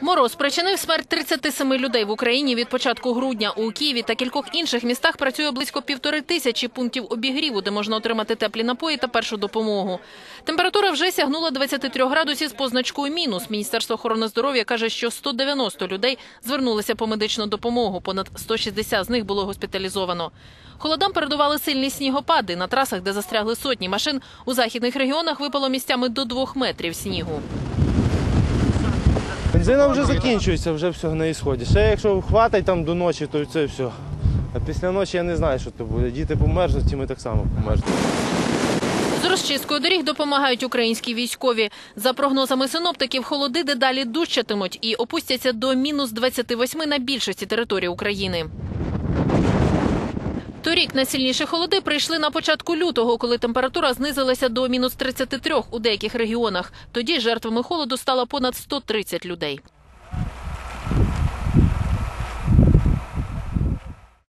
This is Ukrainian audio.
Мороз спричинив смерть 37 людей в Україні від початку грудня. У Києві та кількох інших містах працює близько півтори тисячі пунктів обігріву, де можна отримати теплі напої та першу допомогу. Температура вже сягнула 23 градусів з позначкою мінус. Міністерство охорони здоров'я каже, що 190 людей звернулися по медичну допомогу. Понад 160 з них було госпіталізовано. Холодам передували сильні снігопади. На трасах, де застрягли сотні машин, у західних регіонах випало місцями до двох метрів снігу. Бензина вже закінчується, вже все на ісході. Ще якщо хватить там до ночі, то це все. А після ночі я не знаю, що то буде. Діти померзнуть, і ми так само померзнемо. З розчисткою доріг допомагають українські військові. За прогнозами синоптиків, холоди дедалі дужчатимуть і опустяться до мінус 28 на більшості території України. Торік найсильніші холоди прийшли на початку лютого, коли температура знизилася до мінус 33 у деяких регіонах. Тоді жертвами холоду стало понад 130 людей.